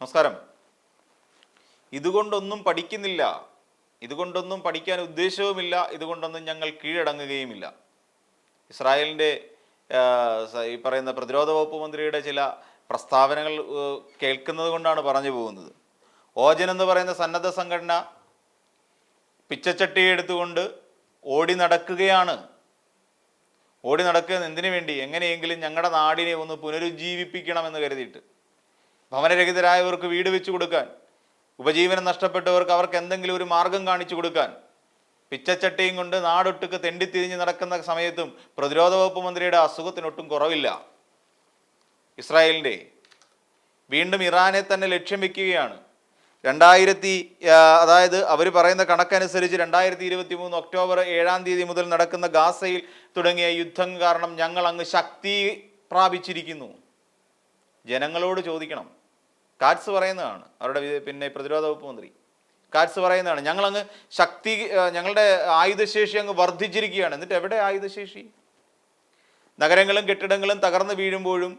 നമസ്കാരം. ഇതുകൊണ്ടൊന്നും പഠിക്കുന്നില്ല. ഇതുകൊണ്ടൊന്നും പഠിക്കാൻ ഉദ്ദേശവുമില്ല. ഇതുകൊണ്ടൊന്നും ഞങ്ങൾ കീഴടങ്ങുകയുമില്ല. ഇസ്രായേലിന്റെ ഈ പറയുന്ന പ്രതിരോധ വകുപ്പ് മന്ത്രിയുടെ ചില പ്രസ്താവനകൾ കേൾക്കുന്നത് കൊണ്ടാണ് പറഞ്ഞു പോകുന്നത്. ഓജൻ എന്ന് പറയുന്ന സന്നദ്ധ സംഘടന പിച്ചച്ചട്ടി എടുത്തുകൊണ്ട് ഓടി നടക്കുകയാണ്. ഓടി നടക്കുന്നത് എന്തിനു വേണ്ടി? എങ്ങനെയെങ്കിലും ഞങ്ങളുടെ നാടിനെ ഒന്ന് പുനരുജ്ജീവിപ്പിക്കണമെന്ന് കരുതിയിട്ട്. ഭവനരഹിതരായവർക്ക് വീട് വെച്ചു കൊടുക്കാൻ ഉപജീവനം നഷ്ടപ്പെട്ടവർക്ക് അവർക്ക് എന്തെങ്കിലും ഒരു മാർഗം കാണിച്ചു കൊടുക്കാൻ പിച്ചച്ചട്ടിയും കൊണ്ട് നാടൊട്ടുക്ക് തെണ്ടിത്തിരിഞ്ഞ് നടക്കുന്ന സമയത്തും പ്രതിരോധ വകുപ്പ് മന്ത്രിയുടെ അസുഖത്തിനൊട്ടും കുറവില്ല. ഇസ്രായേലിന്റെ വീണ്ടും ഇറാനെ തന്നെ ലക്ഷ്യം വെക്കുകയാണ്. രണ്ടായിരത്തി അതായത് അവർ പറയുന്ന കണക്കനുസരിച്ച് രണ്ടായിരത്തി ഇരുപത്തി മൂന്ന് ഒക്ടോബർ ഏഴാം തീയതി മുതൽ നടക്കുന്ന ഗാസയിൽ തുടങ്ങിയ യുദ്ധം കാരണം ഞങ്ങൾ അങ്ങ് ശക്തി പ്രാപിച്ചിരിക്കുന്നു. ജനങ്ങളോട് ചോദിക്കണം. കാറ്റ്സ് പറയുന്നതാണ് അവരുടെ പിന്നെ പ്രതിരോധ വകുപ്പ് മന്ത്രി. കാറ്റ്സ് പറയുന്നതാണ് ഞങ്ങളങ്ങ് ശക്തി ഞങ്ങളുടെ ആയുധശേഷി അങ്ങ് വർദ്ധിച്ചിരിക്കുകയാണ്. എന്നിട്ട് എവിടെ ആയുധശേഷി? നഗരങ്ങളും കെട്ടിടങ്ങളും തകർന്നു വീഴുമ്പോഴും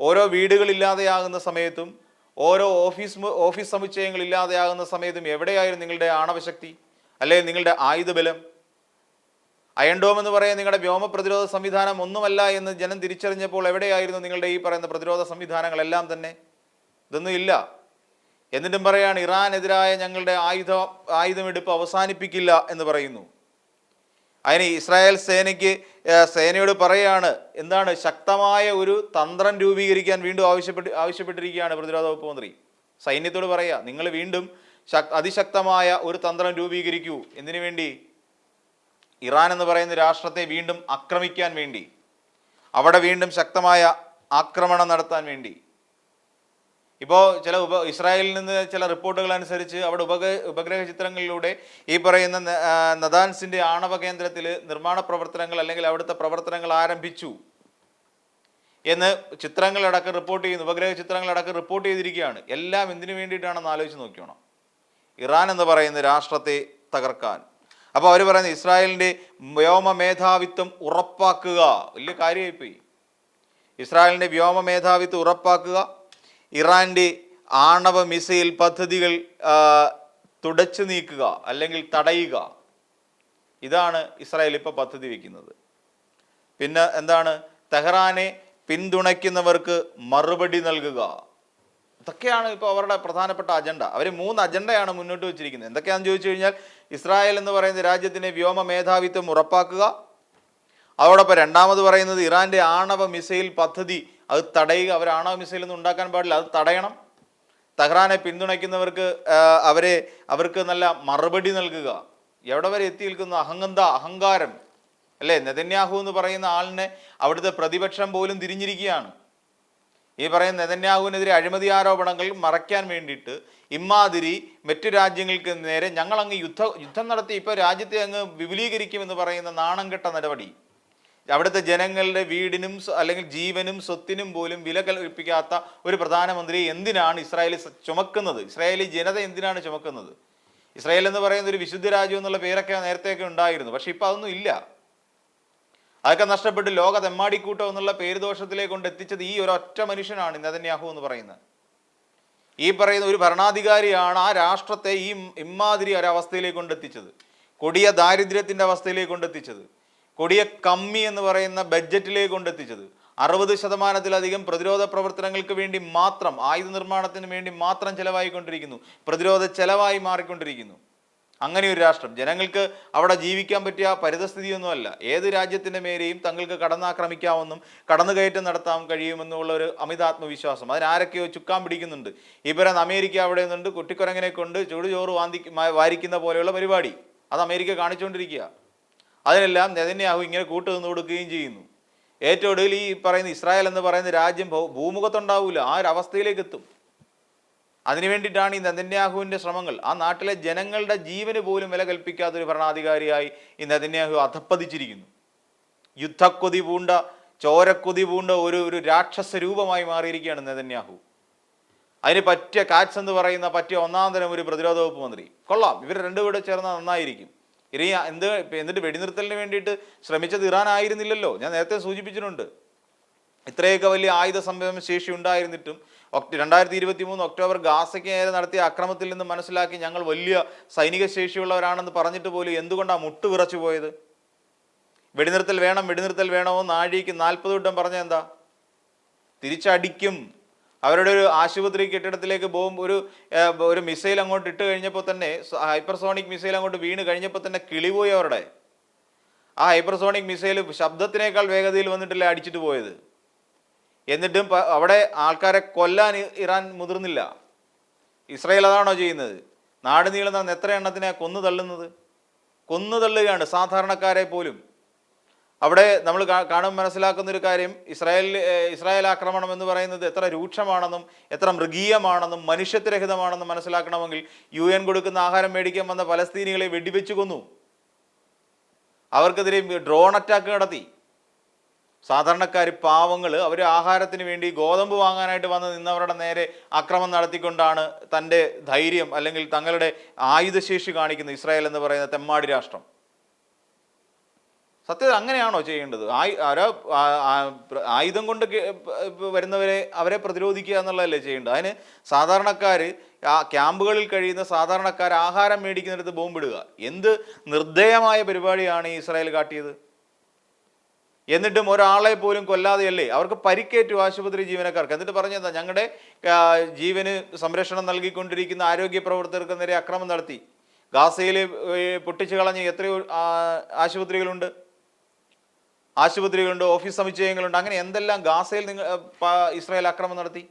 ഓരോ വീടുകളില്ലാതെയാകുന്ന സമയത്തും ഓരോ ഓഫീസ് ഓഫീസ് സമുച്ചയങ്ങൾ ഇല്ലാതെയാകുന്ന സമയത്തും എവിടെയായിരുന്നു നിങ്ങളുടെ ആണവശക്തി? അല്ലെങ്കിൽ നിങ്ങളുടെ ആയുധബലം? അയൺഡോം എന്ന് പറയുന്ന നിങ്ങളുടെ വ്യോമ പ്രതിരോധ സംവിധാനം ഒന്നുമല്ല എന്ന് ജനം തിരിച്ചറിഞ്ഞപ്പോൾ എവിടെയായിരുന്നു നിങ്ങളുടെ ഈ പറയുന്ന പ്രതിരോധ സംവിധാനങ്ങളെല്ലാം തന്നെ? ഇതൊന്നും ഇല്ല. എന്നിട്ടും പറയാണ് ഇറാനെതിരായ ഞങ്ങളുടെ ആയുധ ആയുധമെടുപ്പ് അവസാനിപ്പിക്കില്ല എന്ന് പറയുന്നു. അതിന് ഇസ്രായേൽ സേനയ്ക്ക് സേനയോട് പറയാണ് എന്താണ് ശക്തമായ ഒരു തന്ത്രം രൂപീകരിക്കാൻ വീണ്ടും ആവശ്യപ്പെട്ട് ആവശ്യപ്പെട്ടിരിക്കുകയാണ് പ്രതിരോധ വകുപ്പ് മന്ത്രി. സൈന്യത്തോട് പറയുക നിങ്ങൾ വീണ്ടും ശക് അതിശക്തമായ ഒരു തന്ത്രം രൂപീകരിക്കൂ. എന്തിനു വേണ്ടി? ഇറാൻ എന്ന് പറയുന്ന രാഷ്ട്രത്തെ വീണ്ടും ആക്രമിക്കാൻ വേണ്ടി. അവിടെ വീണ്ടും ശക്തമായ ആക്രമണം നടത്താൻ വേണ്ടി. ഇപ്പോൾ ചില ഉപ ഇസ്രായേലിൽ നിന്ന് ചില റിപ്പോർട്ടുകൾ അനുസരിച്ച് അവിടെ ഉപഗ്രഹ ഉപഗ്രഹ ചിത്രങ്ങളിലൂടെ ഈ പറയുന്ന നദാൻസിന്റെ ആണവ കേന്ദ്രത്തിൽ നിർമ്മാണ പ്രവർത്തനങ്ങൾ അല്ലെങ്കിൽ അവിടുത്തെ പ്രവർത്തനങ്ങൾ ആരംഭിച്ചു എന്ന് ചിത്രങ്ങളടക്കം റിപ്പോർട്ട് ചെയ്യുന്നു ഉപഗ്രഹ ചിത്രങ്ങളടക്കം റിപ്പോർട്ട് ചെയ്തിരിക്കുകയാണ്. എല്ലാം എന്തിനു വേണ്ടിയിട്ടാണെന്ന് ആലോചിച്ച് നോക്കിയോണം ഇറാൻ എന്ന് പറയുന്ന രാഷ്ട്രത്തെ തകർക്കാൻ. അപ്പോൾ അവർ പറയുന്നത് ഇസ്രായേലിന്റെ വ്യോമ മേധാവിത്വം ഉറപ്പാക്കുക. വലിയ കാര്യമായിപ്പോയി. ഇസ്രായേലിന്റെ വ്യോമ മേധാവിത്വം ഉറപ്പാക്കുക. ഇറാന്റെ ആണവ മിസൈൽ പദ്ധതികൾ തുടച്ചു നീക്കുക അല്ലെങ്കിൽ തടയുക. ഇതാണ് ഇസ്രായേൽ ഇപ്പോൾ പദ്ധതി വയ്ക്കുന്നത് പിന്നെ എന്താണ്? തെഹ്റാനെ പിന്തുണയ്ക്കുന്നവർക്ക് മറുപടി നൽകുക. ഇതൊക്കെയാണ് ഇപ്പോൾ അവരുടെ പ്രധാനപ്പെട്ട അജണ്ട. അവർ മൂന്ന് അജണ്ടയാണ് മുന്നോട്ട് വെച്ചിരിക്കുന്നത്. എന്തൊക്കെയാണെന്ന് ചോദിച്ചു കഴിഞ്ഞാൽ ഇസ്രായേൽ എന്ന് പറയുന്ന രാജ്യത്തിന്റെ വ്യോമ മേധാവിത്വം ഉറപ്പാക്കുക. അതോടൊപ്പം രണ്ടാമത് പറയുന്നത് ഇറാന്റെ ആണവ മിസൈൽ പദ്ധതി അത് തടയുക അവർ ആണവ മിസൈൽ ഒന്നും ഉണ്ടാക്കാൻ പാടില്ല. അത് തടയണം. തഹ്റാനെ പിന്തുണയ്ക്കുന്നവർക്ക് അവരെ അവർക്ക് നല്ല മറുപടി നൽകുക. എവിടെ വരെ എത്തി നിൽക്കുന്ന? അഹങ്കന്ത അഹങ്കാരം. അല്ലേ? നെതന്യാഹു എന്ന് പറയുന്ന ആളിനെ അവിടുത്തെ പ്രതിപക്ഷം പോലും തിരിഞ്ഞിരിക്കുകയാണ്. ഈ പറയുന്ന നെതന്യാഹുവിനെതിരെ അഴിമതി ആരോപണങ്ങൾ മറയ്ക്കാൻ വേണ്ടിയിട്ട് ഇമ്മാതിരി മറ്റു രാജ്യങ്ങൾക്ക് നേരെ ഞങ്ങൾ അങ്ങ് യുദ്ധ യുദ്ധം നടത്തി ഇപ്പോൾ രാജ്യത്തെ അങ്ങ് വിപുലീകരിക്കുമെന്ന് പറയുന്ന നാണം കെട്ട നടപടി. അവിടുത്തെ ജനങ്ങളുടെ വീടിനും അല്ലെങ്കിൽ ജീവനും സ്വത്തിനും പോലും വില കൽപ്പിക്കാത്ത ഒരു പ്രധാനമന്ത്രി എന്തിനാണ് ഇസ്രായേൽ ചുമക്കുന്നത്? ഇസ്രായേലി ജനത എന്തിനാണ് ചുമക്കുന്നത്? ഇസ്രായേൽ എന്ന് പറയുന്ന ഒരു വിശുദ്ധ രാജ്യം എന്നുള്ള പേരൊക്കെ നേരത്തെയൊക്കെ ഉണ്ടായിരുന്നു. പക്ഷെ ഇപ്പം അതൊന്നും ഇല്ല. അതൊക്കെ നഷ്ടപ്പെട്ട് ലോക തെമ്മാടിക്കൂട്ടം എന്നുള്ള പേരുദോഷത്തിലേക്ക് കൊണ്ട് എത്തിച്ചത് ഈ ഒറ്റ മനുഷ്യനാണ് നെതന്യാഹു എന്ന് പറയുന്നത്. ഈ പറയുന്ന ഒരു ഭരണാധികാരിയാണ് ആ രാഷ്ട്രത്തെ ഈ ഇമ്മാതിരി ഒരവസ്ഥയിലേക്ക് കൊണ്ടെത്തിച്ചത് കൊടിയ ദാരിദ്ര്യത്തിന്റെ അവസ്ഥയിലേക്ക് കൊണ്ടെത്തിച്ചത് കൊടിയ കമ്മി എന്ന് പറയുന്ന ബഡ്ജറ്റിലേക്ക് കൊണ്ടെത്തിച്ചത്. അറുപത് ശതമാനത്തിലധികം പ്രതിരോധ പ്രവർത്തനങ്ങൾക്ക് വേണ്ടി മാത്രം ആയുധ നിർമ്മാണത്തിന് വേണ്ടി മാത്രം ചെലവായിക്കൊണ്ടിരിക്കുന്നു. പ്രതിരോധ ചെലവായി മാറിക്കൊണ്ടിരിക്കുന്നു. അങ്ങനെ ഒരു രാഷ്ട്രം. ജനങ്ങൾക്ക് അവിടെ ജീവിക്കാൻ പറ്റിയ പരിതസ്ഥിതിയൊന്നുമല്ല. ഏത് രാജ്യത്തിന്റെ മേലെയും തങ്ങൾക്ക് കടന്നാക്രമിക്കാമെന്നും കടന്നുകയറ്റം നടത്താൻ കഴിയുമെന്നുള്ള ഒരു അമിതാത്മവിശ്വാസം അതിനാരൊക്കെയോ ചുക്കാൻ പിടിക്കുന്നുണ്ട്. ഇവരെന്ന് അമേരിക്ക അവിടെ നിന്നുണ്ട് കുട്ടിക്കുരങ്ങനെ കൊണ്ട് ചുടുചോറ് വാന്തി വാരിക്കുന്ന പോലെയുള്ള പരിപാടി. അത് അമേരിക്ക കാണിച്ചുകൊണ്ടിരിക്കുക അതിനെല്ലാം നെതന്യാഹു ഇങ്ങനെ കൂട്ടു നിന്ന് കൊടുക്കുകയും ചെയ്യുന്നു. ഏറ്റവും ഒടുവിൽ ഈ പറയുന്ന ഇസ്രായേൽ എന്ന് പറയുന്ന രാജ്യം ഭൂമുഖത്തുണ്ടാവില്ല ആ ഒരു അവസ്ഥയിലേക്ക് എത്തും. അതിനു വേണ്ടിയിട്ടാണ് ഈ നെതന്യാഹുവിന്റെ ശ്രമങ്ങൾ. ആ നാട്ടിലെ ജനങ്ങളുടെ ജീവന് പോലും വില കൽപ്പിക്കാത്ത ഒരു ഭരണാധികാരിയായി ഈ നെതന്യാഹു അധപ്പതിച്ചിരിക്കുന്നു യുദ്ധക്കൊതി പൂണ്ട ചോരക്കൊതി പൂണ്ട ഒരു ഒരു രാക്ഷസ രൂപമായി മാറിയിരിക്കുകയാണ് നെതന്യാഹു. അതിന് പറ്റിയ കാറ്റ്സ് എന്ന് പറയുന്ന പറ്റിയ ഒന്നാം തരം ഒരു പ്രതിരോധ വകുപ്പ് മന്ത്രി. കൊള്ളാം. ഇവർ രണ്ടുപേരും ചേർന്നാൽ നന്നായിരിക്കും. ഇനി എന്ത് എന്നിട്ട് വെടിനിർത്തലിന് വേണ്ടിയിട്ട് ശ്രമിച്ചത് ഇറാൻ ആയിരുന്നില്ലല്ലോ. ഞാൻ നേരത്തെ സൂചിപ്പിച്ചിട്ടുണ്ട്. ഇത്രയൊക്കെ വലിയ ആയുധ സംഭവം ശേഷി ഉണ്ടായിരുന്നിട്ടും രണ്ടായിരത്തി ഇരുപത്തി മൂന്ന് ഒക്ടോബർ ഗാസയ്ക്ക് നേരെ നടത്തിയ അക്രമത്തിൽ നിന്ന് മനസ്സിലാക്കി ഞങ്ങൾ വലിയ സൈനിക ശേഷിയുള്ളവരാണെന്ന് പറഞ്ഞിട്ട് പോലും എന്തുകൊണ്ടാണ് മുട്ട് വിറച്ചു പോയത്? വെടിനിർത്തൽ വേണം വെടിനിർത്തൽ വേണമോ നാഴിക്ക് നാൽപ്പത് വട്ടം പറഞ്ഞ എന്താ? തിരിച്ചടിക്കും. അവരുടെ ഒരു ആശുപത്രി കെട്ടിടത്തിലേക്ക് ബോംബ് ഒരു ഒരു മിസൈൽ അങ്ങോട്ട് ഇട്ട് കഴിഞ്ഞപ്പോൾ തന്നെ ഹൈപ്പർസോണിക് മിസൈൽ അങ്ങോട്ട് വീണ് കഴിഞ്ഞപ്പോൾ തന്നെ കിളിപോയി അവരുടെ. ആ ഹൈപ്പർസോണിക് മിസൈൽ ശബ്ദത്തിനേക്കാൾ വേഗതയിൽ വന്നിട്ടല്ലേ അടിച്ചിട്ട് പോയത്. എന്നിട്ടും അവിടെ ആൾക്കാരെ കൊല്ലാൻ ഇറാൻ മുതിർന്നില്ല. ഇസ്രയേൽ അതാണോ ചെയ്യുന്നത്? നാട് നീളുന്ന എത്ര എണ്ണത്തിനെ കൊന്നു തള്ളുന്നത്? കൊന്നു തള്ളുകയാണ് സാധാരണക്കാരെ പോലും. അവിടെ നമ്മൾ കാണും മനസ്സിലാക്കുന്ന ഒരു കാര്യം ഇസ്രായേൽ ഇസ്രായേൽ ആക്രമണം എന്ന് പറയുന്നത് എത്ര രൂക്ഷമാണെന്നും എത്ര മൃഗീയമാണെന്നും മനുഷ്യത്വരഹിതമാണെന്നും മനസ്സിലാക്കണമെങ്കിൽ യു എൻ കൊടുക്കുന്ന ആഹാരം മേടിക്കാൻ വന്ന പലസ്തീനികളെ വെടിവെച്ച് കൊന്നു. അവർക്കെതിരെ ഡ്രോൺ അറ്റാക്ക് നടത്തി. സാധാരണക്കാർ പാവങ്ങൾ അവർ ആഹാരത്തിന് വേണ്ടി ഗോതമ്പ് വാങ്ങാനായിട്ട് വന്ന് നിന്നവരുടെ നേരെ ആക്രമണം നടത്തിക്കൊണ്ടാണ് തന്റെ ധൈര്യം അല്ലെങ്കിൽ തങ്ങളുടെ ആയുധശേഷി കാണിക്കുന്നത് ഇസ്രായേൽ എന്ന് പറയുന്ന തെമ്മാടി രാഷ്ട്രം. സത്യത്തിൽ അങ്ങനെയാണോ ചെയ്യേണ്ടത്? ആയുധം കൊണ്ട് വരുന്നവരെ അവരെ പ്രതിരോധിക്കുക എന്നുള്ളതല്ലേ ചെയ്യേണ്ടത്? അതിന് സാധാരണക്കാർ ആ ക്യാമ്പുകളിൽ കഴിയുന്ന സാധാരണക്കാർ ആഹാരം മേടിക്കുന്നിടത്ത് ബോംബിടുക. എന്ത് നിർദ്ദയമായ പരിപാടിയാണ് ഇസ്രായേൽ കാട്ടിയത്? എന്നിട്ടും ഒരാളെ പോലും കൊല്ലാതെയല്ലേ? അവർക്ക് പരിക്കേറ്റു ആശുപത്രി ജീവനക്കാർക്ക്. എന്നിട്ട് പറഞ്ഞതാ ഞങ്ങളുടെ ജീവന് സംരക്ഷണം നൽകിക്കൊണ്ടിരിക്കുന്ന ആരോഗ്യ പ്രവർത്തകർക്ക് നേരെ അക്രമം നടത്തി. ഗാസയിൽ പൊട്ടിച്ചു കളഞ്ഞ് എത്രയോ ആശുപത്രികളുണ്ട്. ആശുപത്രികളുണ്ട് ഓഫീസ് സമുച്ചയങ്ങളുണ്ട് അങ്ങനെ എന്തെല്ലാം ഗാസയിൽ നിങ്ങൾ ഇസ്രായേൽ ആക്രമണം നടത്തി?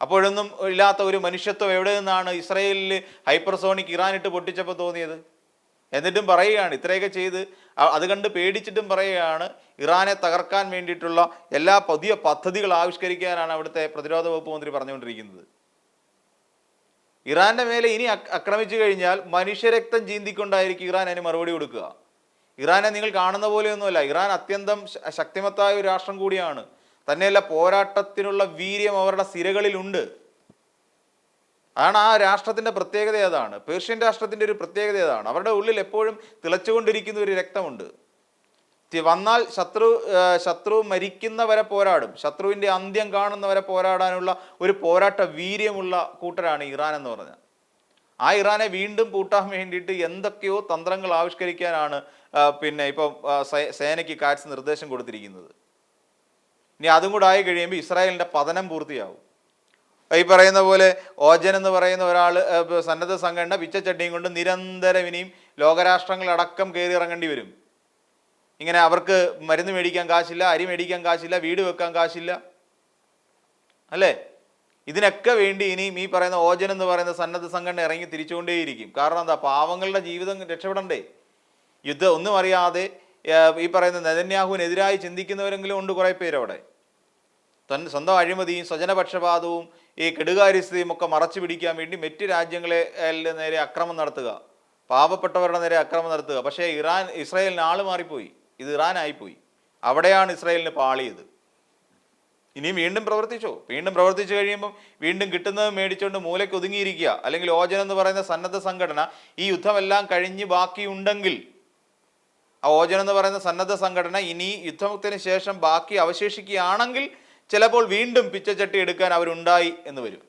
അപ്പോഴൊന്നും ഇല്ലാത്ത ഒരു മനുഷ്യത്വം എവിടെ നിന്നാണ് ഇസ്രായേലിൽ ഹൈപ്പർസോണിക് ഇറാൻ ഇട്ട് പൊട്ടിച്ചപ്പോൾ തോന്നിയത്? എന്നിട്ടും പറയുകയാണ് ഇത്രയൊക്കെ ചെയ്ത് അത് കണ്ട് പേടിച്ചിട്ടും പറയുകയാണ് ഇറാനെ തകർക്കാൻ വേണ്ടിയിട്ടുള്ള എല്ലാ പുതിയ പദ്ധതികൾ ആവിഷ്കരിക്കാനാണ് അവിടുത്തെ പ്രതിരോധ വകുപ്പ് മന്ത്രി പറഞ്ഞുകൊണ്ടിരിക്കുന്നത്. ഇറാന്റെ മേലെ ഇനി ആക്രമിച്ചു കഴിഞ്ഞാൽ മനുഷ്യരക്തം ചീന്തിക്കൊണ്ടായിരിക്കും ഇറാൻ അതിന് മറുപടി കൊടുക്കുക. ഇറാനെ നിങ്ങൾ കാണുന്ന പോലെയൊന്നുമല്ല. ഇറാൻ അത്യന്തം ശക്തിമത്തായ ഒരു രാഷ്ട്രം കൂടിയാണ്. തന്നെയല്ല പോരാട്ടത്തിനുള്ള വീര്യം അവരുടെ സിരകളിലുണ്ട്. അതാണ് ആ രാഷ്ട്രത്തിന്റെ പ്രത്യേകത അതാണ് പേർഷ്യൻ രാഷ്ട്രത്തിന്റെ ഒരു പ്രത്യേകത അതാണ് അവരുടെ ഉള്ളിൽ എപ്പോഴും തിളച്ചുകൊണ്ടിരിക്കുന്ന ഒരു രക്തമുണ്ട്. വന്നാൽ ശത്രു ശത്രു മരിക്കുന്നവരെ പോരാടും. ശത്രുവിന്റെ അന്ത്യം കാണുന്നവരെ പോരാടാനുള്ള ഒരു പോരാട്ട വീര്യമുള്ള കൂട്ടരാണ് ഇറാൻ എന്ന് പറഞ്ഞാൽ. ആ ഇറാനെ വീണ്ടും പൂട്ടാൻ വേണ്ടിയിട്ട് എന്തൊക്കെയോ തന്ത്രങ്ങൾ ആവിഷ്കരിക്കാനാണ് പിന്നെ ഇപ്പം സേനയ്ക്ക് കാറ്റ്സ് നിർദ്ദേശം കൊടുത്തിരിക്കുന്നത്. ഇനി അതും കൂടെ ആയി കഴിയുമ്പോൾ ഇസ്രായേലിന്റെ പതനം പൂർത്തിയാവും. ഈ പറയുന്ന പോലെ ഓജൻ എന്ന് പറയുന്ന ഒരാൾ സന്നദ്ധ സംഘടന പിച്ചച്ചട്ടിയും കൊണ്ട് നിരന്തരം ഇനിയും ലോകരാഷ്ട്രങ്ങളടക്കം കയറി ഇറങ്ങേണ്ടി വരും. ഇങ്ങനെ അവർക്ക് മരുന്ന് മേടിക്കാൻ കാശില്ല അരി മേടിക്കാൻ കാശില്ല വീട് വെക്കാൻ കാശില്ല. അല്ലേ? ഇതിനൊക്കെ വേണ്ടി ഇനിയും ഈ പറയുന്ന ഓജൻ എന്ന് പറയുന്ന സന്നദ്ധ സംഘടന ഇറങ്ങി തിരിച്ചുകൊണ്ടേയിരിക്കും. കാരണം എന്താ? പാവങ്ങളുടെ ജീവിതം രക്ഷപ്പെടണ്ടേ? യുദ്ധം ഒന്നും അറിയാതെ ഈ പറയുന്ന നെതന്യാഹുവിനെതിരായി ചിന്തിക്കുന്നവരെങ്കിലും ഉണ്ട് കുറേ പേരവിടെ തൻ സ്വന്തം അഴിമതിയും സ്വജനപക്ഷപാതവും ഈ കെടുകാര്യസ്ഥതയും ഒക്കെ മറച്ചു പിടിക്കാൻ വേണ്ടി മറ്റ് രാജ്യങ്ങളെ നേരെ അക്രമം നടത്തുക. പാവപ്പെട്ടവരുടെ നേരെ അക്രമം നടത്തുക. പക്ഷേ ഇറാൻ ഇസ്രായേലിന് ആൾ മാറിപ്പോയി. ഇത് ഇറാനായിപ്പോയി. അവിടെയാണ് ഇസ്രായേലിന് പാളിയത്. ഇനി വീണ്ടും പ്രവർത്തിച്ചോ? വീണ്ടും പ്രവർത്തിച്ചു കഴിയുമ്പം വീണ്ടും കിട്ടുന്നത് മേടിച്ചുകൊണ്ട് മൂലയ്ക്ക് ഒതുങ്ങിയിരിക്കുക. അല്ലെങ്കിൽ ഓജൻ എന്ന് പറയുന്ന സന്നദ്ധ സംഘടന ഈ യുദ്ധമെല്ലാം കഴിഞ്ഞ് ബാക്കിയുണ്ടെങ്കിൽ ആ ഓജൻ എന്ന് പറയുന്ന സന്നദ്ധ സംഘടന ഇനി യുദ്ധത്തിന് ശേഷം ബാക്കി അവശേഷിക്കുകയാണെങ്കിൽ ചിലപ്പോൾ വീണ്ടും പിച്ചച്ചട്ടി എടുക്കാൻ അവരുണ്ടായി എന്ന് വരും.